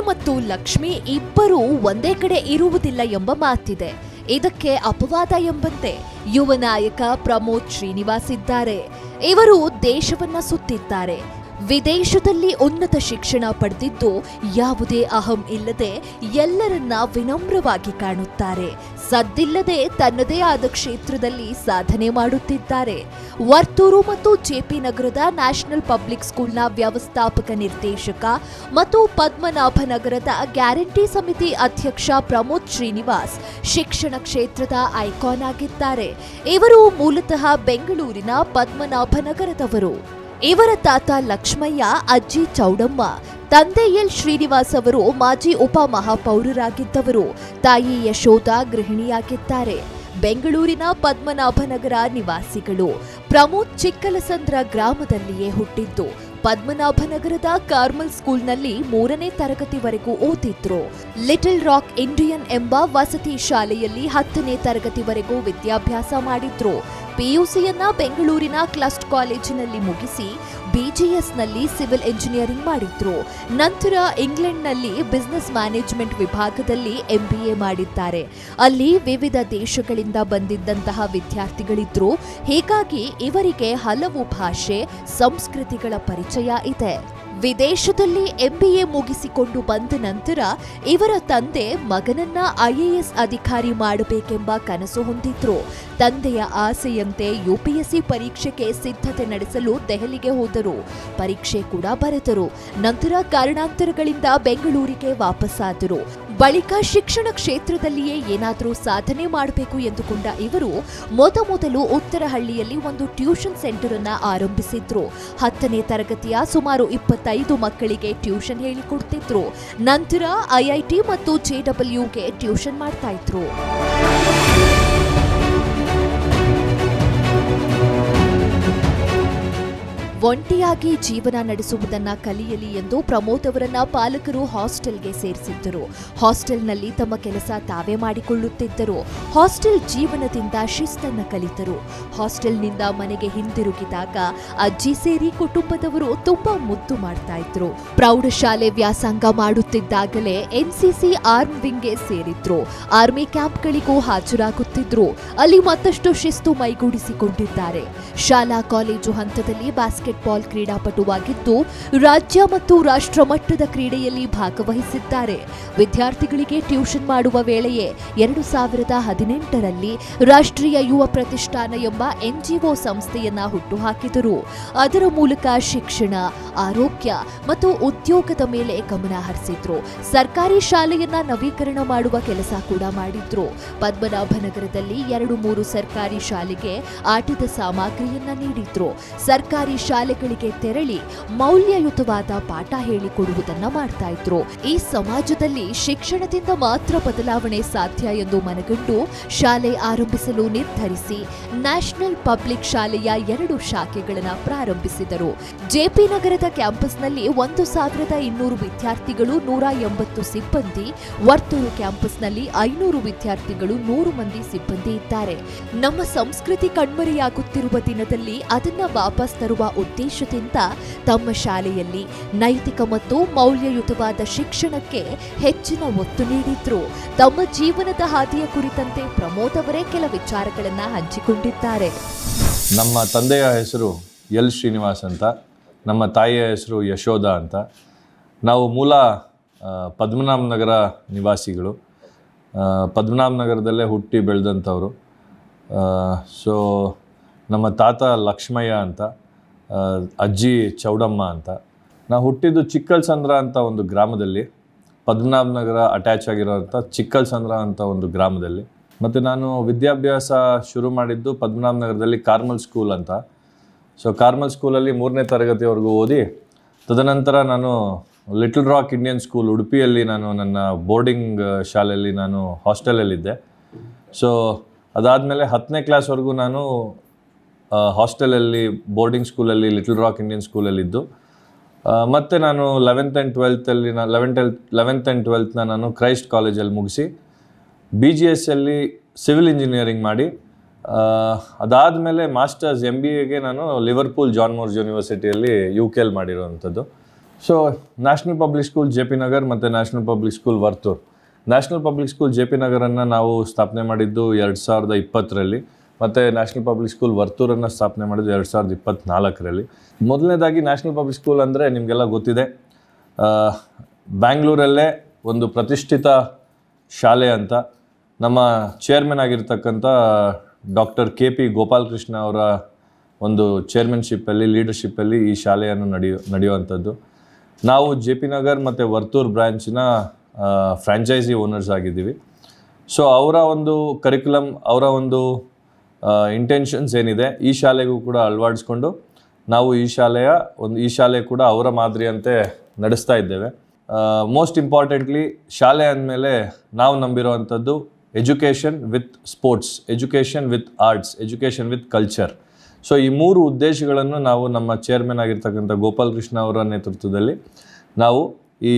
ಮತ್ತು ಲಕ್ಷ್ಮಿ ಇಬ್ಬರೂ ಒಂದೇ ಕಡೆ ಇರುವುದಿಲ್ಲ ಎಂಬ ಮಾತಿದೆ. ಇದಕ್ಕೆ ಅಪವಾದ ಎಂಬಂತೆ ಯುವ ನಾಯಕ ಪ್ರಮೋದ್ ಶ್ರೀನಿವಾಸ್ ಇದ್ದಾರೆ. ಇವರು ದೇಶವನ್ನ ಸುತ್ತಿದ್ದಾರೆ. ವಿದೇಶದಲ್ಲಿ ಉನ್ನತ ಶಿಕ್ಷಣ ಪಡೆದಿದ್ದು ಯಾವುದೇ ಅಹಂ ಇಲ್ಲದೆ ಎಲ್ಲರನ್ನ ವಿನಮ್ರವಾಗಿ ಕಾಣುತ್ತಾರೆ. ಸದ್ದಿಲ್ಲದೆ ತನ್ನದೇ ಆದ ಕ್ಷೇತ್ರದಲ್ಲಿ ಸಾಧನೆ ಮಾಡುತ್ತಿದ್ದಾರೆ. ವರ್ತೂರು ಮತ್ತು ಜೆಪಿ ನಗರದ ನ್ಯಾಷನಲ್ ಪಬ್ಲಿಕ್ ಸ್ಕೂಲ್ನ ವ್ಯವಸ್ಥಾಪಕ ನಿರ್ದೇಶಕ ಮತ್ತು ಪದ್ಮನಾಭ ನಗರದ ಗ್ಯಾರಂಟಿ ಸಮಿತಿ ಅಧ್ಯಕ್ಷ ಪ್ರಮೋದ್ ಶ್ರೀನಿವಾಸ್ ಶಿಕ್ಷಣ ಕ್ಷೇತ್ರದ ಐಕಾನ್ ಆಗಿದ್ದಾರೆ. ಇವರು ಮೂಲತಃ ಬೆಂಗಳೂರಿನ ಪದ್ಮನಾಭ ನಗರದವರು. ಇವರ ತಾತ ಲಕ್ಷ್ಮಯ್ಯ, ಅಜ್ಜಿ ಚೌಡಮ್ಮ ತಂದೆ ಎಲ್ ಶ್ರೀನಿವಾಸ್ ಅವರು ಮಾಜಿ ಉಪಮಹಾಪೌರರಾಗಿದ್ದವರು ತಾಯಿ ಯಶೋಧ ಗೃಹಿಣಿಯಾಗಿದ್ದಾರೆ. ಬೆಂಗಳೂರಿನ ಪದ್ಮನಾಭನಗರ ನಿವಾಸಿಗಳು. ಪ್ರಮೋದ್ ಚಿಕ್ಕಲಸಂದ್ರ ಗ್ರಾಮದಲ್ಲಿಯೇ ಹುಟ್ಟಿದ್ದು. ಪದ್ಮನಾಭನಗರದ ಕಾರ್ಮಲ್ ಸ್ಕೂಲ್ನಲ್ಲಿ ಮೂರನೇ ತರಗತಿವರೆಗೂ ಓದಿದ್ರು. ಲಿಟಲ್ ರಾಕ್ ಇಂಡಿಯನ್ ಎಂಬ ವಸತಿ ಶಾಲೆಯಲ್ಲಿ ಹತ್ತನೇ ತರಗತಿವರೆಗೂ ವಿದ್ಯಾಭ್ಯಾಸ ಮಾಡಿದ್ರು. ಪಿಯುಸಿಯನ್ನ ಬೆಂಗಳೂರಿನ ಕ್ಲಸ್ಟ್ ಕಾಲೇಜಿನಲ್ಲಿ ಮುಗಿಸಿ ಬಿಜಿಎಸ್ನಲ್ಲಿ ಸಿವಿಲ್ ಇಂಜಿನಿಯರಿಂಗ್ ಮಾಡಿದ್ರು. ನಂತರ ಇಂಗ್ಲೆಂಡ್ನಲ್ಲಿ ಬಿಸ್ನೆಸ್ ಮ್ಯಾನೇಜ್ಮೆಂಟ್ ವಿಭಾಗದಲ್ಲಿ ಎಂಬಿಎ ಮಾಡಿದ್ದಾರೆ. ಅಲ್ಲಿ ವಿವಿಧ ದೇಶಗಳಿಂದ ಬಂದಿದ್ದಂತಹ ವಿದ್ಯಾರ್ಥಿಗಳಿದ್ರು. ಹೀಗಾಗಿ ಇವರಿಗೆ ಹಲವು ಭಾಷೆ, ಸಂಸ್ಕೃತಿಗಳ ಪರಿಚಯ ಇದೆ. ವಿದೇಶದಲ್ಲಿ ಎಂಬಿಎ ಮುಗಿಸಿಕೊಂಡು ಬಂದ ನಂತರ ಇವರ ತಂದೆ ಮಗನನ್ನ ಐಎಎಸ್ ಅಧಿಕಾರಿ ಮಾಡಬೇಕೆಂಬ ಕನಸು ಹೊಂದಿದ್ರು. ತಂದೆಯ ಆಸೆಯಂತೆ ಯುಪಿಎಸ್ಸಿ ಪರೀಕ್ಷೆಗೆ ಸಿದ್ಧತೆ ನಡೆಸಲು ದೆಹಲಿಗೆ ಹೋದರು. ಪರೀಕ್ಷೆ ಕೂಡ ಬರೆದರು. ನಂತರ ಕಾರಣಾಂತರಗಳಿಂದ ಬೆಂಗಳೂರಿಗೆ ವಾಪಸ್ಸಾದರು. ಬಳಿಕ ಶಿಕ್ಷಣ ಕ್ಷೇತ್ರದಲ್ಲಿಯೇ ಏನಾದರೂ ಸಾಧನೆ ಮಾಡಬೇಕು ಎಂದುಕೊಂಡ ಇವರು ಮೊದಮೊದಲು ಉತ್ತರಹಳ್ಳಿಯಲ್ಲಿ ಒಂದು ಟ್ಯೂಷನ್ ಸೆಂಟರ್ ಅನ್ನ ಆರಂಭಿಸಿದ್ರು. ಹತ್ತನೇ ತರಗತಿಯ ಸುಮಾರು ಇಪ್ಪತ್ತೈದು ಮಕ್ಕಳಿಗೆ ಟ್ಯೂಷನ್ ಹೇಳಿಕೊಡ್ತಿದ್ರು. ನಂತರ ಐಐಟಿ ಮತ್ತು ಜೆಡಬ್ಲ್ಯೂಗೆ ಟ್ಯೂಷನ್ ಮಾಡ್ತಾ ಇದ್ರು. ಒಂಟಿಯಾಗಿ ಜೀವನ ನಡೆಸುವುದನ್ನ ಕಲಿಯಲಿ ಎಂದು ಪ್ರಮೋದ್ ಅವರನ್ನ ಪಾಲಕರು ಹಾಸ್ಟೆಲ್ಗೆ ಸೇರಿಸಿದ್ದರು. ಹಾಸ್ಟೆಲ್ನಲ್ಲಿ ತಮ್ಮ ಕೆಲಸ ತಾವೇ ಮಾಡಿಕೊಳ್ಳುತ್ತಿದ್ದರು. ಹಾಸ್ಟೆಲ್ ಜೀವನದಿಂದ ಶಿಸ್ತನ್ನು ಕಲಿತರು. ಹಾಸ್ಟೆಲ್ನಿಂದ ಮನೆಗೆ ಹಿಂದಿರುಗಿದಾಗ ಅಜ್ಜಿ ಸೇರಿ ಕುಟುಂಬದವರು ತುಂಬಾ ಮುದ್ದು ಮಾಡ್ತಾ ಇದ್ರು. ಪ್ರೌಢಶಾಲೆ ವ್ಯಾಸಂಗ ಮಾಡುತ್ತಿದ್ದಾಗಲೇ ಎನ್ಸಿಸಿ ಆರ್ಮ್ ವಿಂಗ್ಗೆ ಸೇರಿದ್ರು. ಆರ್ಮಿ ಕ್ಯಾಂಪ್ಗಳಿಗೂ ಹಾಜರಾಗುತ್ತಿದ್ರು. ಅಲ್ಲಿ ಮತ್ತಷ್ಟು ಶಿಸ್ತು ಮೈಗೂಡಿಸಿಕೊಂಡಿದ್ದಾರೆ. ಶಾಲಾ ಕಾಲೇಜು ಹಂತದಲ್ಲಿ ಬಾಸ್ಕೆಟ್ಬಾಲ್ ಕ್ರೀಡಾಪಟುವಾಗಿದ್ದು, ರಾಜ್ಯ ಮತ್ತು ರಾಷ್ಟ್ರ ಮಟ್ಟದ ಕ್ರೀಡೆಯಲ್ಲಿ ಭಾಗವಹಿಸಿದ್ದಾರೆ. ವಿದ್ಯಾರ್ಥಿಗಳಿಗೆ ಟ್ಯೂಷನ್ ಮಾಡುವ ವೇಳೆಯೇ ಎರಡು ಸಾವಿರದ ಹದಿನೆಂಟರಲ್ಲಿ ರಾಷ್ಟ್ರೀಯ ಯುವ ಪ್ರತಿಷ್ಠಾನ ಎಂಬ ಎನ್ಜಿಒ ಸಂಸ್ಥೆಯನ್ನ ಹುಟ್ಟುಹಾಕಿದರು. ಅದರ ಮೂಲಕ ಶಿಕ್ಷಣ, ಆರೋಗ್ಯ ಮತ್ತು ಉದ್ಯೋಗದ ಮೇಲೆ ಗಮನ ಹರಿಸಿದ್ರು. ಸರ್ಕಾರಿ ಶಾಲೆಯನ್ನ ನವೀಕರಣ ಮಾಡುವ ಕೆಲಸ ಕೂಡ ಮಾಡಿದ್ರು. ಪದ್ಮನಾಭನಗರದಲ್ಲಿ ಎರಡು ಮೂರು ಸರ್ಕಾರಿ ಶಾಲೆಗೆ ಆಟದ ಸಾಮಗ್ರಿಯನ್ನ ನೀಡಿದ್ರು. ಸರ್ಕಾರಿ ಶಾಲೆಗಳಿಗೆ ತೆರಳಿ ಮೌಲ್ಯಯುತವಾದ ಪಾಠ ಹೇಳಿಕೊಡುವುದನ್ನ ಮಾಡ್ತಾ ಇದ್ರು. ಈ ಸಮಾಜದಲ್ಲಿ ಶಿಕ್ಷಣದಿಂದ ಮಾತ್ರ ಬದಲಾವಣೆ ಸಾಧ್ಯ ಎಂದು ಮನಗಂಡು ಶಾಲೆ ಆರಂಭಿಸಲು ನಿರ್ಧರಿಸಿ ನ್ಯಾಷನಲ್ ಪಬ್ಲಿಕ್ ಶಾಲೆಯ ಎರಡು ಶಾಖೆಗಳನ್ನು ಪ್ರಾರಂಭಿಸಿದರು. ಜೆಪಿ ನಗರದ ಕ್ಯಾಂಪಸ್ನಲ್ಲಿ ಒಂದು ಸಾವಿರದ ಇನ್ನೂರು ವಿದ್ಯಾರ್ಥಿಗಳು ನೂರ ಎಂಬತ್ತು ಸಿಬ್ಬಂದಿ, ವರ್ತೂರು ಕ್ಯಾಂಪಸ್ನಲ್ಲಿ ಐನೂರು ವಿದ್ಯಾರ್ಥಿಗಳು ನೂರು ಮಂದಿ ಸಿಬ್ಬಂದಿ ಇದ್ದಾರೆ. ನಮ್ಮ ಸಂಸ್ಕೃತಿ ಕಣ್ಮರೆಯಾಗುತ್ತಿರುವ ದಿನದಲ್ಲಿ ಅದನ್ನ ವಾಪಸ್ ತರುವ ಉದ್ದೇಶದಿಂದ ತಮ್ಮ ಶಾಲೆಯಲ್ಲಿ ನೈತಿಕ ಮತ್ತು ಮೌಲ್ಯಯುತವಾದ ಶಿಕ್ಷಣಕ್ಕೆ ಹೆಚ್ಚಿನ ಒತ್ತು ನೀಡಿದ್ರು. ತಮ್ಮ ಜೀವನದ ಹಾದಿಯ ಕುರಿತಂತೆ ಪ್ರಮೋದ್ ಅವರೇ ಕೆಲ ವಿಚಾರಗಳನ್ನು ಹಂಚಿಕೊಂಡಿದ್ದಾರೆ. ನಮ್ಮ ತಂದೆಯ ಹೆಸರು ಎಲ್ ಶ್ರೀನಿವಾಸ್ ಅಂತ, ನಮ್ಮ ತಾಯಿಯ ಹೆಸರು ಯಶೋಧ ಅಂತ. ನಾವು ಮೂಲ ಪದ್ಮನಾಭನಗರ ನಗರ ನಿವಾಸಿಗಳು. ಪದ್ಮನಾಭನಗರದಲ್ಲೇ ನಗರದಲ್ಲೇ ಹುಟ್ಟಿ ಬೆಳೆದಂಥವ್ರು. ಸೊ, ನಮ್ಮ ತಾತ ಲಕ್ಷ್ಮಯ್ಯ ಅಂತ. ಅಜ್ಜಿ ಚೌಡಮ್ಮ ಅಂತ. ನಾವು ಹುಟ್ಟಿದ್ದು ಚಿಕ್ಕಲ್ಸಂದ್ರ ಅಂತ ಒಂದು ಗ್ರಾಮದಲ್ಲಿ. ಪದ್ಮನಾಭ ನಗರ ಅಟ್ಯಾಚ್ ಆಗಿರೋಂಥ ಚಿಕ್ಕಲ್ಸಂದ್ರ ಅಂತ ಒಂದು ಗ್ರಾಮದಲ್ಲಿ. ಮತ್ತು ನಾನು ವಿದ್ಯಾಭ್ಯಾಸ ಶುರು ಮಾಡಿದ್ದು ಪದ್ಮನಾಭ ನಗರದಲ್ಲಿ ಕಾರ್ಮಲ್ ಸ್ಕೂಲ್ ಅಂತ. ಸೊ ಕಾರ್ಮಲ್ ಸ್ಕೂಲಲ್ಲಿ ಮೂರನೇ ತರಗತಿವರೆಗೂ ಓದಿ, ತದನಂತರ ನಾನು ಲಿಟಲ್ ರಾಕ್ ಇಂಡಿಯನ್ ಸ್ಕೂಲ್ ಉಡುಪಿಯಲ್ಲಿ ನಾನು ನನ್ನ ಬೋರ್ಡಿಂಗ್ ಶಾಲೆಯಲ್ಲಿ ನಾನು ಹಾಸ್ಟೆಲಲ್ಲಿದ್ದೆ ಸೊ ಅದಾದಮೇಲೆ ಹತ್ತನೇ ಕ್ಲಾಸ್ವರೆಗೂ ನಾನು ಹಾಸ್ಟೆಲಲ್ಲಿ, ಬೋರ್ಡಿಂಗ್ ಸ್ಕೂಲಲ್ಲಿ, ಲಿಟಲ್ ರಾಕ್ ಇಂಡಿಯನ್ ಸ್ಕೂಲಲ್ಲಿದ್ದು ಮತ್ತೆ ನಾನು ಲೆವೆಂತ್ ಆ್ಯಂಡ್ ಟ್ವೆಲ್ತಲ್ಲಿ ನಾನು ಲೆವೆಂತ್ ಲೆವೆಂತ್ ಆ್ಯಂಡ್ ಟ್ವೆಲ್ತ್ನ ನಾನು ಕ್ರೈಸ್ಟ್ ಕಾಲೇಜಲ್ಲಿ ಮುಗಿಸಿ ಬಿ ಜಿ ಎಸ್ ಅಲ್ಲಿ ಸಿವಿಲ್ ಇಂಜಿನಿಯರಿಂಗ್ ಮಾಡಿ ಅದಾದಮೇಲೆ ಮಾಸ್ಟರ್ಸ್ ಎಂ ಬಿ ಎಗೆ ನಾನು ಲಿವರ್ಪೂಲ್ ಜಾನ್ ಮೋರ್ಸ್ ಯೂನಿವರ್ಸಿಟಿಯಲ್ಲಿ U K L ಮಾಡಿರೋವಂಥದ್ದು. So national public school J P Nagar ಮತ್ತು national public school Varthur national public school J P ನಗರನ್ನು ನಾವು ಸ್ಥಾಪನೆ ಮಾಡಿದ್ದು ಎರಡು ಸಾವಿರದ ಇಪ್ಪತ್ತರಲ್ಲಿ. ಮತ್ತು ನ್ಯಾಷನಲ್ ಪಬ್ಲಿಕ್ ಸ್ಕೂಲ್ ವರ್ತೂರನ್ನು ಸ್ಥಾಪನೆ ಮಾಡಿದ್ದು ಎರಡು ಸಾವಿರದ ಇಪ್ಪತ್ತ್ನಾಲ್ಕರಲ್ಲಿ ಮೊದಲನೇದಾಗಿ ನ್ಯಾಷನಲ್ ಪಬ್ಲಿಕ್ ಸ್ಕೂಲ್ ಅಂದರೆ ನಿಮಗೆಲ್ಲ ಗೊತ್ತಿದೆ ಬ್ಯಾಂಗ್ಳೂರಲ್ಲೇ ಒಂದು ಪ್ರತಿಷ್ಠಿತ ಶಾಲೆ ಅಂತ ನಮ್ಮ ಚೇರ್ಮನ್ ಆಗಿರ್ತಕ್ಕಂಥ ಡಾಕ್ಟರ್ ಕೆ ಪಿ ಗೋಪಾಲಕೃಷ್ಣ ಅವರ ಒಂದು ಚೇರ್ಮನ್ಶಿಪ್ಪಲ್ಲಿ ಲೀಡರ್ಶಿಪ್ಪಲ್ಲಿ ಈ ಶಾಲೆಯನ್ನು ನಡೆಯೋ, ನಡೆಯುವಂಥದ್ದು. ನಾವು ಜೆ ಪಿ ನಗರ್ ಮತ್ತು ವರ್ತೂರ್ ಬ್ರ್ಯಾಂಚಿನ ಫ್ರ್ಯಾಂಚೈಸಿ ಓನರ್ಸ್ ಆಗಿದ್ದೀವಿ. ಸೊ ಅವರ ಒಂದು ಕರಿಕ್ಯುಲಮ್ ಅವರ ಒಂದು ಇಂಟೆನ್ಷನ್ಸ್ ಏನಿದೆ, ಈ ಶಾಲೆಗೂ ಕೂಡ ಅಳವಡಿಸ್ಕೊಂಡು ನಾವು ಈ ಶಾಲೆಯ ಒಂದು, ಈ ಶಾಲೆ ಕೂಡ ಅವರ ಮಾದರಿಯಂತೆ ನಡೆಸ್ತಾ ಇದ್ದೇವೆ. ಮೋಸ್ಟ್ ಇಂಪಾರ್ಟೆಂಟ್ಲಿ ಶಾಲೆ ಅಂದಮೇಲೆ ನಾವು ನಂಬಿರುವಂಥದ್ದು education with sports education with arts education with culture so ಈ ಮೂರು ಉದ್ದೇಶಗಳನ್ನು ನಾವು ನಮ್ಮ ಚೇರ್ಮನ್ ಆಗಿರ್ತಕ್ಕಂಥ ಗೋಪಾಲ್ ಕೃಷ್ಣ ಅವರ ನೇತೃತ್ವದಲ್ಲಿ ನಾವು ಈ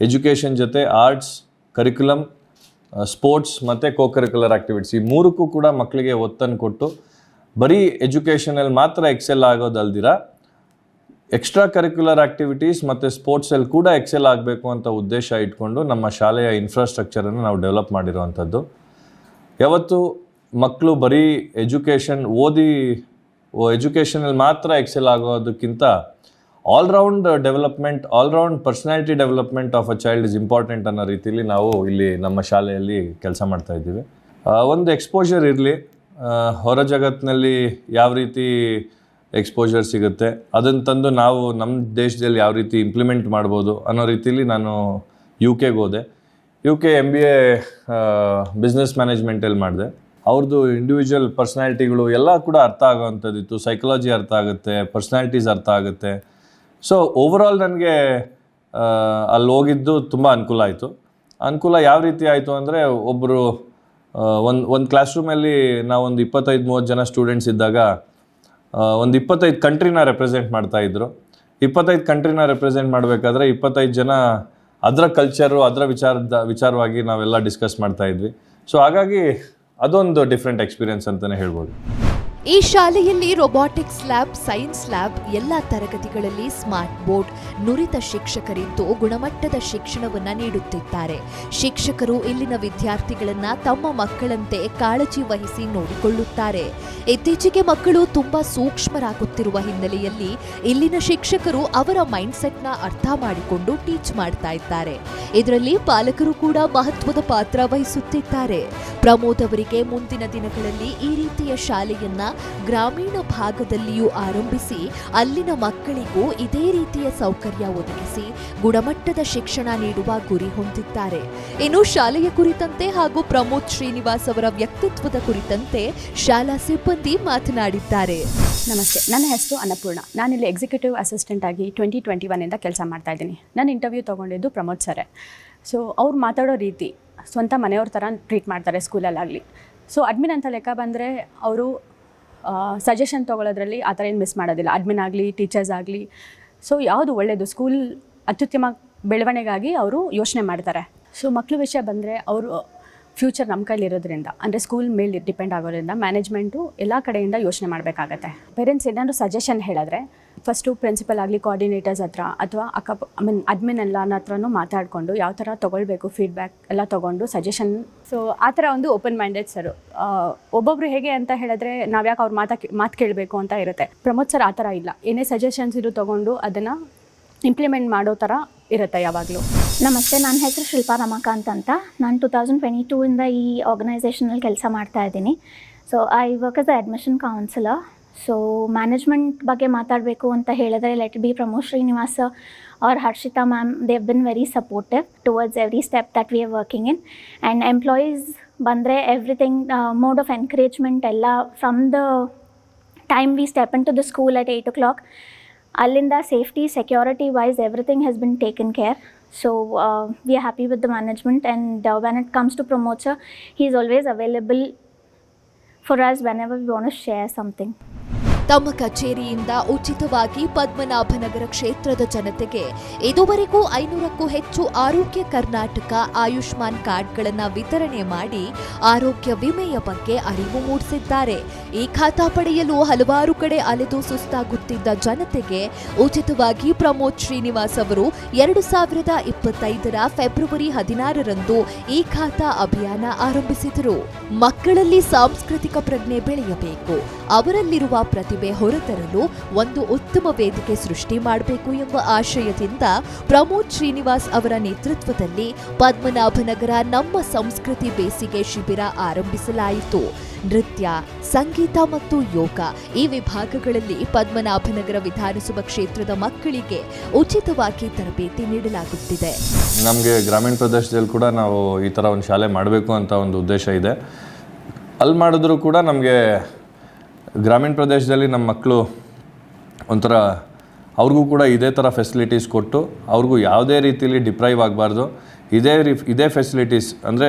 ಎಜುಕೇಷನ್ ಜೊತೆ ಆರ್ಟ್ಸ್ ಕರಿಕ್ಯುಲಮ್ ಸ್ಪೋರ್ಟ್ಸ್ ಮತ್ತು ಕೋ ಕರಿಕ್ಯುಲರ್ ಆ್ಯಕ್ಟಿವಿಟೀಸ್ ಈ ಮೂರಕ್ಕೂ ಕೂಡ ಮಕ್ಕಳಿಗೆ ಒತ್ತನ್ನು ಕೊಟ್ಟು ಬರೀ ಎಜುಕೇಷನಲ್ಲಿ ಮಾತ್ರ ಎಕ್ಸೆಲ್ ಆಗೋದಲ್ದಿರ ಎಕ್ಸ್ಟ್ರಾ ಕರಿಕ್ಯುಲರ್ ಆ್ಯಕ್ಟಿವಿಟೀಸ್ ಮತ್ತು ಸ್ಪೋರ್ಟ್ಸಲ್ಲಿ ಕೂಡ ಎಕ್ಸೆಲ್ ಆಗಬೇಕು ಅಂತ ಉದ್ದೇಶ ಇಟ್ಕೊಂಡು ನಮ್ಮ ಶಾಲೆಯ ಇನ್ಫ್ರಾಸ್ಟ್ರಕ್ಚರನ್ನು ನಾವು ಡೆವಲಪ್ ಮಾಡಿರುವಂಥದ್ದು. ಯಾವತ್ತು ಮಕ್ಕಳು ಬರೀ ಎಜುಕೇಷನ್ ಓದಿ ಎಜುಕೇಷನಲ್ಲಿ ಮಾತ್ರ excel ಆಗೋದಕ್ಕಿಂತ all round development all round personality development of a child is important ಅನ್ನೋ ರೀತಿಯಲ್ಲಿ ನಾವು ಇಲ್ಲಿ ನಮ್ಮ ಶಾಲೆಯಲ್ಲಿ ಕೆಲಸ ಮಾಡ್ತಾ ಇದ್ದೀವಿ. ಒಂದು ಎಕ್ಸ್ಪೋಜರ್ ಇರಲಿ. ಹೊರ ಜಗತ್ತಿನಲ್ಲಿ ಯಾವ ರೀತಿ ಎಕ್ಸ್ಪೋಜರ್ ಸಿಗುತ್ತೆ, ಅದನ್ನು ತಂದು ನಾವು ನಮ್ಮ ದೇಶದಲ್ಲಿ ಯಾವ ರೀತಿ ಇಂಪ್ಲಿಮೆಂಟ್ ಮಾಡ್ಬೋದು ಅನ್ನೋ ರೀತಿಯಲ್ಲಿ ನಾನು ಯು ಕೆಗೆ ಹೋದೆ. U K M B A business ಮ್ಯಾನೇಜ್ಮೆಂಟಲ್ಲಿ ಮಾಡಿದೆ. ಅವ್ರದ್ದು ಇಂಡಿವಿಜುವಲ್ ಪರ್ಸ್ನಾಲಿಟಿಗಳು ಎಲ್ಲ ಕೂಡ ಅರ್ಥ ಆಗೋವಂಥದ್ದಿತ್ತು ಸೈಕಾಲಜಿ ಅರ್ಥ ಆಗುತ್ತೆ ಪರ್ಸ್ನಾಲಿಟೀಸ್ ಅರ್ಥ ಆಗುತ್ತೆ. ಸೊ ಓವರಾಲ್ ನನಗೆ ಅಲ್ಲಿ ಹೋಗಿದ್ದು ತುಂಬ ಅನುಕೂಲ ಆಯಿತು. ಅನುಕೂಲ ಯಾವ ರೀತಿ ಆಯಿತು ಅಂದರೆ ಒಬ್ಬರು ಒಂದು ಒಂದು ಕ್ಲಾಸ್ ರೂಮಲ್ಲಿ ನಾವೊಂದು ಇಪ್ಪತ್ತೈದು ಮೂವತ್ತು ಜನ ಸ್ಟೂಡೆಂಟ್ಸ್ ಇದ್ದಾಗ ಒಂದು ಇಪ್ಪತ್ತೈದು ಕಂಟ್ರಿನ ರೆಪ್ರೆಸೆಂಟ್ ಮಾಡ್ತಾಯಿದ್ರು ಇಪ್ಪತ್ತೈದು ಕಂಟ್ರಿನ ರೆಪ್ರೆಸೆಂಟ್ ಮಾಡಬೇಕಾದ್ರೆ ಇಪ್ಪತ್ತೈದು ಜನ ಅದರ ಕಲ್ಚರು ಅದರ ವಿಚಾರದ, ವಿಚಾರವಾಗಿ ನಾವೆಲ್ಲ ಡಿಸ್ಕಸ್ ಮಾಡ್ತಾಯಿದ್ವಿ ಸೊ ಹಾಗಾಗಿ ಅದೊಂದು ಡಿಫ್ರೆಂಟ್ ಎಕ್ಸ್ಪೀರಿಯನ್ಸ್ ಅಂತಲೇ ಹೇಳ್ಬೋದು. ಈ ಶಾಲೆಯಲ್ಲಿ ರೊಬಾಟಿಕ್ಸ್ ಲ್ಯಾಬ್ ಸೈನ್ಸ್ ಲ್ಯಾಬ್ ಎಲ್ಲ ತರಗತಿಗಳಲ್ಲಿ ಸ್ಮಾರ್ಟ್ ಬೋರ್ಡ್ ನುರಿತ ಶಿಕ್ಷಕರಿದ್ದು ಗುಣಮಟ್ಟದ ಶಿಕ್ಷಣವನ್ನು ನೀಡುತ್ತಿದ್ದಾರೆ. ಶಿಕ್ಷಕರು ಇಲ್ಲಿನ ವಿದ್ಯಾರ್ಥಿಗಳನ್ನು ತಮ್ಮ ಮಕ್ಕಳಂತೆ ಕಾಳಜಿ ವಹಿಸಿ ನೋಡಿಕೊಳ್ಳುತ್ತಾರೆ. ಇತ್ತೀಚೆಗೆ ಮಕ್ಕಳು ತುಂಬಾ ಸೂಕ್ಷ್ಮರಾಗುತ್ತಿರುವ ಹಿನ್ನೆಲೆಯಲ್ಲಿ ಇಲ್ಲಿನ ಶಿಕ್ಷಕರು ಅವರ ಮೈಂಡ್ಸೆಟ್ನ ಅರ್ಥ ಮಾಡಿಕೊಂಡು ಟೀಚ್ ಮಾಡ್ತಾ ಇದ್ದಾರೆ. ಇದರಲ್ಲಿ ಪಾಲಕರು ಕೂಡ ಮಹತ್ವದ ಪಾತ್ರ ವಹಿಸುತ್ತಿದ್ದಾರೆ. ಪ್ರಮೋದ್ ಅವರಿಗೆ ಮುಂದಿನ ದಿನಗಳಲ್ಲಿ ಈ ರೀತಿಯ ಶಾಲೆಯನ್ನ ಗ್ರಾಮೀಣ ಭಾಗದಲ್ಲಿಯೂ ಆರಂಭಿಸಿ ಅಲ್ಲಿನ ಮಕ್ಕಳಿಗೂ ಇದೇ ರೀತಿಯ ಸೌಕರ್ಯ ಒದಗಿಸಿ ಗುಣಮಟ್ಟದ ಶಿಕ್ಷಣ ನೀಡುವ ಗುರಿ ಹೊಂದಿದ್ದಾರೆ. ಇನ್ನು ಶಾಲೆಯ ಕುರಿತಂತೆ ಹಾಗೂ ಪ್ರಮೋದ್ ಶ್ರೀನಿವಾಸ್ ಅವರ ವ್ಯಕ್ತಿತ್ವದ ಕುರಿತಂತೆ ಶಾಲಾ ಸಿಬ್ಬಂದಿ ಮಾತನಾಡಿದ್ದಾರೆ. ನಮಸ್ತೆ, ನನ್ನ ಹೆಸರು ಅನ್ನಪೂರ್ಣ. ನಾನಿಲ್ಲಿ ಎಕ್ಸಿಕ್ಯೂಟಿವ್ ಅಸಿಸ್ಟೆಂಟ್ ಆಗಿ ಟ್ವೆಂಟಿ ಟ್ವೆಂಟಿ ಒನ್ನಿಂದ ಕೆಲಸ ಮಾಡ್ತಾ ಇದ್ದೀನಿ. ನಾನು ಇಂಟರ್ವ್ಯೂ ತೊಗೊಂಡಿದ್ದು ಪ್ರಮೋದ್ ಸರೇ. ಸೊ ಅವ್ರು ಮಾತಾಡೋ ರೀತಿ ಸ್ವಂತ ಮನೆಯವ್ರ ಥರ ಟ್ರೀಟ್ ಮಾಡ್ತಾರೆ ಸ್ಕೂಲಲ್ಲಾಗಲಿ ಸೊ ಅಡ್ಮಿನ್ ಅಂತ ಲೆಕ್ಕ ಬಂದರೆ, ಅವರು ಸಜೆಷನ್ ತೊಗೊಳೋದ್ರಲ್ಲಿ ಆ ಥರ ಏನು ಮಿಸ್ ಮಾಡೋದಿಲ್ಲ. ಅಡ್ಮಿನ್ ಆಗಲಿ ಟೀಚರ್ಸ್ ಆಗಲಿ. ಸೊ ಯಾವುದು ಒಳ್ಳೆಯದು ಸ್ಕೂಲ್ ಅತ್ಯುತ್ತಮ ಬೆಳವಣಿಗೆಗಾಗಿ ಅವರು ಯೋಚನೆ ಮಾಡ್ತಾರೆ. ಸೊ ಮಕ್ಕಳ ವಿಷಯ ಬಂದರೆ ಅವರು ಫ್ಯೂಚರ್ ನಮ್ಮ ಕೈಲಿರೋದ್ರಿಂದ ಅಂದರೆ ಸ್ಕೂಲ್ ಮೇಲೆ ಡಿಪೆಂಡ್ ಆಗೋದ್ರಿಂದ ಮ್ಯಾನೇಜ್ಮೆಂಟು ಎಲ್ಲ ಕಡೆಯಿಂದ ಯೋಚನೆ ಮಾಡಬೇಕಾಗತ್ತೆ. ಪೇರೆಂಟ್ಸ್ ಏನಾದರೂ ಸಜೆಷನ್ ಹೇಳಿದ್ರೆ ಫಸ್ಟು ಪ್ರಿನ್ಸಿಪಲ್ ಆಗಲಿ ಕೋಆರ್ಡಿನೇಟರ್ಸ್ ಹತ್ರ ಅಥವಾ ಅಕ್ಕ ಐ ಮೀನ್ ಅಡ್ಮಿನ್ ಎಲ್ಲನ ಹತ್ರನೂ ಮಾತಾಡಿಕೊಂಡು ಯಾವ ಥರ ತೊಗೊಳ್ಬೇಕು ಫೀಡ್ಬ್ಯಾಕ್ ಎಲ್ಲ ತೊಗೊಂಡು ಸಜೆಷನ್ ಸೊ ಆ ಥರ ಒಂದು ಓಪನ್ ಮೈಂಡೆಡ್ ಸರ್ ಒಬ್ಬೊಬ್ರು ಹೇಗೆ ಅಂತ ಹೇಳಿದ್ರೆ ನಾವು ಯಾಕೆ ಅವ್ರ ಮಾತಾ ಮಾತು ಕೇಳಬೇಕು ಅಂತ ಇರುತ್ತೆ. ಪ್ರಮೋದ್ ಸರ್ ಆ ಥರ ಇಲ್ಲ. ಏನೇ ಸಜೆಷನ್ಸ್ ಇದು ತೊಗೊಂಡು ಅದನ್ನು ಇಂಪ್ಲಿಮೆಂಟ್ ಮಾಡೋ ಥರ ಇರುತ್ತೆ ಯಾವಾಗಲೂ. ನಮಸ್ತೆ ನನ್ನ ಹೆಸರು ಶಿಲ್ಪಾ ರಮಾಕಾಂತ್ ಅಂತ. ನಾನು ಟು ತೌಸಂಡ್ ಟ್ವೆಂಟಿ ಟೂ ಇಂದ ಈ ಆರ್ಗನೈಸೇಷನಲ್ಲಿ ಕೆಲಸ ಮಾಡ್ತಾ ಇದ್ದೀನಿ. So I work a admission counsellor so management ಬಗ್ಗೆ ಮಾತಾಡಬೇಕು ಅಂತ ಹೇಳಿದ್ರೆ let be Pramod Srinivasa or Harshita ma'am they have been very supportive towards every step that we are working in and employees ಬಂದರೆ ಎವ್ರಿಥಿಂಗ್ ಮೋಡ್ ಆಫ್ ಎನ್ಕರೇಜ್ಮೆಂಟ್ ಎಲ್ಲ from the time we step in to the school at eight o'clock ಅಲ್ಲಿಂದ safety security wise everything has been taken care so we are happy with the management and when it comes to promote sir he is always available for us whenever we want to share something. ತಮ್ಮ ಕಚೇರಿಯಿಂದ ಉಚಿತವಾಗಿ ಪದ್ಮನಾಭನಗರ ಕ್ಷೇತ್ರದ ಜನತೆಗೆ ಇದುವರೆಗೂ ಐನೂರಕ್ಕೂ ಹೆಚ್ಚು ಆರೋಗ್ಯ ಕರ್ನಾಟಕ ಆಯುಷ್ಮಾನ್ ಕಾರ್ಡ್ಗಳನ್ನು ವಿತರಣೆ ಮಾಡಿ ಆರೋಗ್ಯ ವಿಮೆಯ ಬಗ್ಗೆ ಅರಿವು ಮೂಡಿಸಿದ್ದಾರೆ. ಈ ಖಾತಾ ಪಡೆಯಲು ಹಲವಾರು ಕಡೆ ಅಲೆದು ಸುಸ್ತಾಗುತ್ತಿದ್ದ ಜನತೆಗೆ ಉಚಿತವಾಗಿ ಪ್ರಮೋದ್ ಶ್ರೀನಿವಾಸ್ ಅವರು ಎರಡು ಸಾವಿರದ ಇಪ್ಪತ್ತೈದರ ಫೆಬ್ರವರಿ ಹದಿನಾರರಂದು ಈ ಖಾತಾ ಅಭಿಯಾನ ಆರಂಭಿಸಿದರು. ಮಕ್ಕಳಲ್ಲಿ ಸಾಂಸ್ಕೃತಿಕ ಪ್ರಜ್ಞೆ ಬೆಳೆಯಬೇಕು. ಅವರಲ್ಲಿರುವ ಪ್ರತಿಭೆ ಹೊರತರಲು ಒಂದು ಉತ್ತಮ ವೇದಿಕೆ ಸೃಷ್ಟಿ ಮಾಡಬೇಕು ಎಂಬ ಆಶಯದಿಂದ ಪ್ರಮೋದ್ ಶ್ರೀನಿವಾಸ್ ಅವರ ನೇತೃತ್ವದಲ್ಲಿ ಪದ್ಮನಾಭನಗರ ನಮ್ಮ ಸಂಸ್ಕೃತಿ ಬೇಸಿಗೆ ಶಿಬಿರ ಆರಂಭಿಸಲಾಯಿತು. ನೃತ್ಯ, ಸಂಗೀತ ಮತ್ತು ಯೋಗ ಈ ವಿಭಾಗಗಳಲ್ಲಿ ಪದ್ಮನಾಭನಗರ ವಿಧಾನಸಭಾ ಕ್ಷೇತ್ರದ ಮಕ್ಕಳಿಗೆ ಉಚಿತವಾಗಿ ತರಬೇತಿ ನೀಡಲಾಗುತ್ತಿದೆ. ನಮಗೆ ಗ್ರಾಮೀಣ ಪ್ರದೇಶದಲ್ಲಿ ಕೂಡ ನಾವು ಈ ಥರ ಒಂದು ಶಾಲೆ ಮಾಡಬೇಕು ಅಂತ ಒಂದು ಉದ್ದೇಶ ಇದೆ. ಅಲ್ಲಿ ಮಾಡಿದ್ರೂ ಕೂಡ ನಮಗೆ ಗ್ರಾಮೀಣ ಪ್ರದೇಶದಲ್ಲಿ ನಮ್ಮ ಮಕ್ಕಳು ಒಂಥರ ಅವ್ರಿಗೂ ಕೂಡ ಇದೇ ಥರ ಫೆಸಿಲಿಟೀಸ್ ಕೊಟ್ಟು ಅವ್ರಿಗೂ ಯಾವುದೇ ರೀತಿಯಲ್ಲಿ ಡಿಪ್ರೈವ್ ಆಗಬಾರ್ದು. ಇದೇ ರೀ, ಇದೇ ಫೆಸಿಲಿಟೀಸ್ ಅಂದರೆ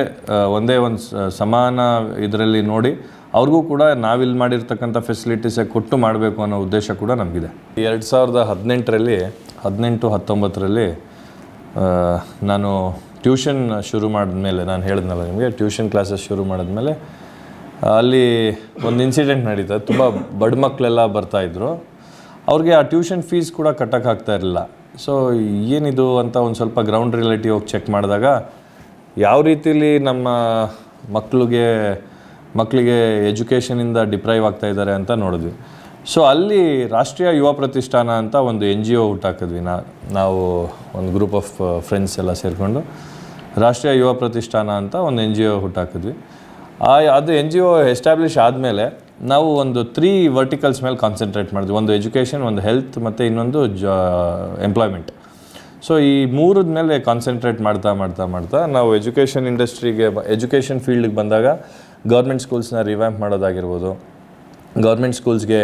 ಒಂದೇ ಒಂದು ಸಮಾನ ಇದರಲ್ಲಿ ನೋಡಿ ಅವ್ರಿಗೂ ಕೂಡ ನಾವಿಲ್ಲಿ ಮಾಡಿರ್ತಕ್ಕಂಥ ಫೆಸಿಲಿಟೀಸೇ ಕೊಟ್ಟು ಮಾಡಬೇಕು ಅನ್ನೋ ಉದ್ದೇಶ ಕೂಡ ನಮಗಿದೆ. ಎರಡು ಸಾವಿರದ ಹದಿನೆಂಟರಲ್ಲಿ, ಹದಿನೆಂಟು ಹತ್ತೊಂಬತ್ತರಲ್ಲಿ ನಾನು ಟ್ಯೂಷನ್ ಶುರು ಮಾಡಿದ್ಮೇಲೆ, ನಾನು ಹೇಳಿದ್ನಲ್ಲ ನಿಮಗೆ ಟ್ಯೂಷನ್ ಕ್ಲಾಸಸ್ ಶುರು ಮಾಡಿದ್ಮೇಲೆ ಅಲ್ಲಿ ಒಂದು ಇನ್ಸಿಡೆಂಟ್ ನಡೀತದೆ ತುಂಬ ಬಡ ಮಕ್ಕಳೆಲ್ಲ ಬರ್ತಾಯಿದ್ರು ಅವ್ರಿಗೆ ಆ ಟ್ಯೂಷನ್ ಫೀಸ್ ಕೂಡ ಕಟ್ಟೋಕ್ಕಾಗ್ತಾ ಇರಲಿಲ್ಲ. ಸೊ ಏನಿದು ಅಂತ ಒಂದು ಸ್ವಲ್ಪ ಗ್ರೌಂಡ್ ರಿಯಾಲಿಟಿ ಹೋಗಿ ಚೆಕ್ ಮಾಡಿದಾಗ, ಯಾವ ರೀತಿಲಿ ನಮ್ಮ ಮಕ್ಕಳಿಗೆ ಮಕ್ಕಳಿಗೆ ಎಜುಕೇಷನಿಂದ ಡಿಪ್ರೈವ್ ಆಗ್ತಾ ಇದ್ದಾರೆ ಅಂತ ನೋಡಿದ್ವಿ. ಸೊ ಅಲ್ಲಿ ರಾಷ್ಟ್ರೀಯ ಯುವ ಪ್ರತಿಷ್ಠಾನ ಅಂತ ಒಂದು ಎನ್ ಜಿ ಒ ಹುಟ್ಟಾಕಿದ್ವಿ ನಾ, ನಾವು ಒಂದು ಗ್ರೂಪ್ ಆಫ್ ಫ್ರೆಂಡ್ಸ್ ಎಲ್ಲ ಸೇರಿಕೊಂಡು. ರಾಷ್ಟ್ರೀಯ ಯುವ ಪ್ರತಿಷ್ಠಾನ ಅಂತ ಒಂದು ಎನ್ ಜಿ ಒ ಹುಟ್ಟಾಕಿದ್ವಿ ಅದು ಎನ್ ಜಿ ಒ ಎಸ್ಟಾಬ್ಲಿಷ್ ಆದಮೇಲೆ ನಾವು ಒಂದು ತ್ರೀ ವರ್ಟಿಕಲ್ಸ್ ಮೇಲೆ ಕಾನ್ಸಂಟ್ರೇಟ್ ಮಾಡಿದ್ವಿ. ಒಂದು ಎಜುಕೇಷನ್ ಒಂದು ಹೆಲ್ತ್ ಮತ್ತು ಇನ್ನೊಂದು ಜ ಎಂಪ್ಲಾಯ್ಮೆಂಟ್ ಸೊ ಈ ಮೂರದ ಮೇಲೆ ಕಾನ್ಸಂಟ್ರೇಟ್ ಮಾಡ್ತಾ ಮಾಡ್ತಾ ಮಾಡ್ತಾ ನಾವು ಎಜುಕೇಷನ್ ಇಂಡಸ್ಟ್ರಿಗೆ ಎಜುಕೇಷನ್ ಫೀಲ್ಡಿಗೆ ಬಂದಾಗ ಗೌರ್ಮೆಂಟ್ ಸ್ಕೂಲ್ಸ್ನ ರಿವ್ಯಾಂಪ್ ಮಾಡೋದಾಗಿರ್ಬೋದು ಗೌರ್ಮೆಂಟ್ ಸ್ಕೂಲ್ಸ್ಗೆ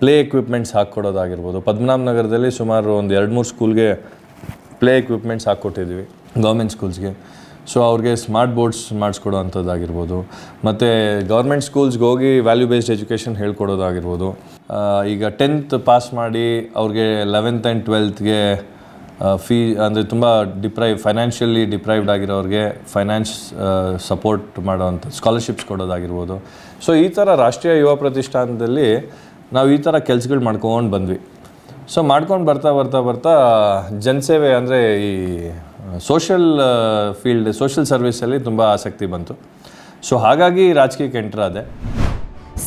ಪ್ಲೇ ಎಕ್ವಿಪ್ಮೆಂಟ್ಸ್ ಹಾಕ್ಕೊಡೋದಾಗಿರ್ಬೋದು. ಪದ್ಮನಾಭ ನಗರದಲ್ಲಿ ಸುಮಾರು ಒಂದು ಎರಡು ಮೂರು ಸ್ಕೂಲ್ಗೆ ಪ್ಲೇ ಎಕ್ವಿಪ್ಮೆಂಟ್ಸ್ ಹಾಕ್ಕೊಟ್ಟಿದ್ವಿ ಗೌರ್ಮೆಂಟ್ ಸ್ಕೂಲ್ಸ್ಗೆ ಸೊ ಅವ್ರಿಗೆ ಸ್ಮಾರ್ಟ್ ಬೋರ್ಡ್ಸ್ ಮಾಡಿಸ್ಕೊಡೋ ಅಂಥದ್ದಾಗಿರ್ಬೋದು ಮತ್ತು ಗೌರ್ಮೆಂಟ್ ಸ್ಕೂಲ್ಸ್ಗೆ ಹೋಗಿ ವ್ಯಾಲ್ಯೂ ಬೇಸ್ಡ್ ಎಜುಕೇಷನ್ ಹೇಳ್ಕೊಡೋದಾಗಿರ್ಬೋದು ಈಗ ಟೆಂತ್ ಪಾಸ್ ಮಾಡಿ ಅವ್ರಿಗೆ ಲೆವೆಂತ್ ಆ್ಯಂಡ್ ಟ್ವೆಲ್ತ್ಗೆ ಫೀ ಅಂದರೆ ತುಂಬ ಡಿಪ್ರೈವ್ ಫೈನಾನ್ಷಿಯಲಿ ಡಿಪ್ರೈವ್ಡ್ ಆಗಿರೋರಿಗೆ ಫೈನಾನ್ಸ್ ಸಪೋರ್ಟ್ ಮಾಡೋವಂಥ ಸ್ಕಾಲರ್ಶಿಪ್ಸ್ ಕೊಡೋದಾಗಿರ್ಬೋದು. ಸೊ ಈ ಥರ ರಾಷ್ಟ್ರೀಯ ಯುವ ಪ್ರತಿಷ್ಠಾನದಲ್ಲಿ ನಾವು ಈ ಥರ ಕೆಲ್ಸಗಳು ಮಾಡ್ಕೊಂಡು ಬಂದ್ವಿ. ಸೊ ಮಾಡ್ಕೊಂಡು ಬರ್ತಾ ಬರ್ತಾ ಬರ್ತಾ ಜನಸೇವೆ ಅಂದರೆ ಈ ಸೋಷಲ್ ಫೀಲ್ಡ್ ಸೋಷಲ್ ಸರ್ವಿಸಲ್ಲಿ ತುಂಬ ಆಸಕ್ತಿ ಬಂತು. ಸೊ ಹಾಗಾಗಿ ರಾಜಕೀಯಕ್ಕೆ ಎಂಟ್ರ್ ಆದೆ.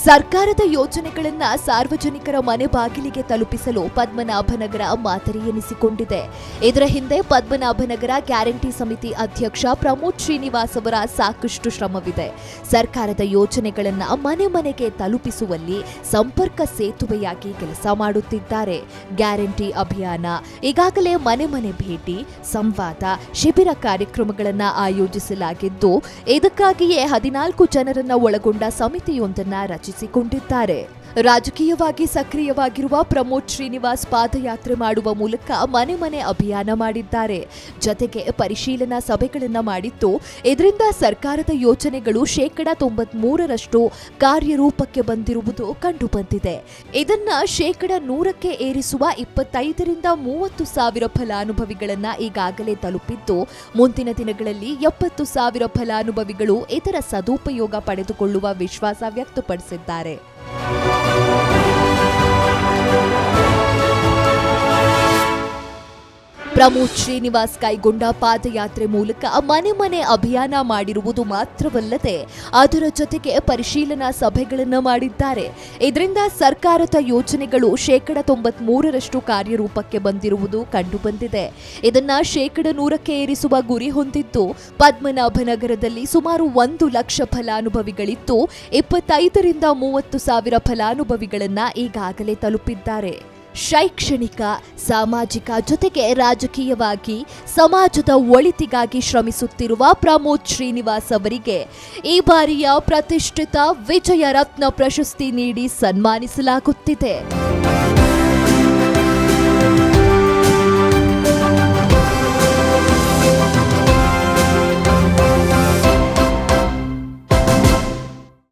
ಸರ್ಕಾರದ ಯೋಜನೆಗಳನ್ನ ಸಾರ್ವಜನಿಕರ ಮನೆ ಬಾಗಿಲಿಗೆ ತಲುಪಿಸಲು ಪದ್ಮನಾಭನಗರ ಮಾದರಿ ಎನಿಸಿಕೊಂಡಿದೆ. ಇದರ ಹಿಂದೆ ಪದ್ಮನಾಭನಗರ ಗ್ಯಾರಂಟಿ ಸಮಿತಿ ಅಧ್ಯಕ್ಷ ಪ್ರಮೋದ್ ಶ್ರೀನಿವಾಸ್ ಅವರ ಸಾಕಷ್ಟು ಶ್ರಮವಿದೆ. ಸರ್ಕಾರದ ಯೋಜನೆಗಳನ್ನ ಮನೆ ಮನೆಗೆ ತಲುಪಿಸುವಲ್ಲಿ ಸಂಪರ್ಕ ಸೇತುವೆಯಾಗಿ ಕೆಲಸ ಮಾಡುತ್ತಿದ್ದಾರೆ. ಗ್ಯಾರಂಟಿ ಅಭಿಯಾನ, ಈಗಾಗಲೇ ಮನೆ ಮನೆ ಭೇಟಿ, ಸಂವಾದ, ಶಿಬಿರ ಕಾರ್ಯಕ್ರಮಗಳನ್ನು ಆಯೋಜಿಸಲಾಗಿದ್ದು, ಇದಕ್ಕಾಗಿಯೇ ಹದಿನಾಲ್ಕು ಜನರನ್ನ ಒಳಗೊಂಡ ಸಮಿತಿಯೊಂದನ್ನ ರಚಿಸಿಕೊಂಡಿದ್ದಾರೆ ರಾಜಕೀಯವಾಗಿ ಸಕ್ರಿಯವಾಗಿರುವ ಪ್ರಮೋದ್ ಶ್ರೀನಿವಾಸ್ ಪಾದಯಾತ್ರೆ ಮಾಡುವ ಮೂಲಕ ಮನೆ ಮನೆ ಅಭಿಯಾನ ಮಾಡಿದ್ದಾರೆ. ಜತೆಗೆ ಪರಿಶೀಲನಾ ಸಭೆಗಳನ್ನು ಮಾಡಿತ್ತು ಇದರಿಂದ ಸರ್ಕಾರದ ಯೋಜನೆಗಳು ಶೇಕಡ ತೊಂಬತ್ಮೂರರಷ್ಟು ಕಾರ್ಯರೂಪಕ್ಕೆ ಬಂದಿರುವುದು ಕಂಡುಬಂದಿದೆ. ಇದನ್ನ ಶೇಕಡ ನೂರಕ್ಕೆ ಏರಿಸುವ ಇಪ್ಪತ್ತೈದರಿಂದ ಮೂವತ್ತು ಸಾವಿರ ಫಲಾನುಭವಿಗಳನ್ನು ಈಗಾಗಲೇ ತಲುಪಿದ್ದು, ಮುಂದಿನ ದಿನಗಳಲ್ಲಿ ಎಪ್ಪತ್ತು ಸಾವಿರ ಫಲಾನುಭವಿಗಳು ಇದರ ಸದುಪಯೋಗ ಪಡೆದುಕೊಳ್ಳುವ ವಿಶ್ವಾಸ ವ್ಯಕ್ತಪಡಿಸಿದ್ದಾರೆ. ಪ್ರಮೋದ್ ಶ್ರೀನಿವಾಸ್ ಕೈಗೊಂಡ ಪಾದಯಾತ್ರೆ ಮೂಲಕ ಮನೆ ಮನೆ ಅಭಿಯಾನ ಮಾಡಿರುವುದು ಮಾತ್ರವಲ್ಲದೆ ಅದರ ಜೊತೆಗೆ ಪರಿಶೀಲನಾ ಸಭೆಗಳನ್ನು ಮಾಡಿದ್ದಾರೆ. ಇದರಿಂದ ಸರ್ಕಾರದ ಯೋಜನೆಗಳು ಶೇಕಡ ತೊಂಬತ್ಮೂರರಷ್ಟು ಕಾರ್ಯರೂಪಕ್ಕೆ ಬಂದಿರುವುದು ಕಂಡುಬಂದಿದೆ. ಇದನ್ನ ಶೇಕಡ ನೂರಕ್ಕೆ ಏರಿಸುವ ಗುರಿ ಹೊಂದಿದ್ದು ಪದ್ಮನಾಭನಗರದಲ್ಲಿ ಸುಮಾರು ಒಂದು ಲಕ್ಷ ಫಲಾನುಭವಿಗಳಿದ್ದು ಇಪ್ಪತ್ತೈದರಿಂದ ಮೂವತ್ತು ಸಾವಿರ ಫಲಾನುಭವಿಗಳನ್ನ ಈಗಾಗಲೇ ತಲುಪಿದ್ದಾರೆ. ಶೈಕ್ಷಣಿಕ, ಸಾಮಾಜಿಕ ಜೊತೆಗೆ ರಾಜಕೀಯವಾಗಿ ಸಮಾಜದ ಒಳಿತಿಗಾಗಿ ಶ್ರಮಿಸುತ್ತಿರುವ ಪ್ರಮೋದ್ ಶ್ರೀನಿವಾಸ್ ಅವರಿಗೆ ಈ ಬಾರಿಯ ಪ್ರತಿಷ್ಠಿತ ವಿಜಯ ರತ್ನ ಪ್ರಶಸ್ತಿ ನೀಡಿ ಸನ್ಮಾನಿಸಲಾಗುತ್ತಿದೆ.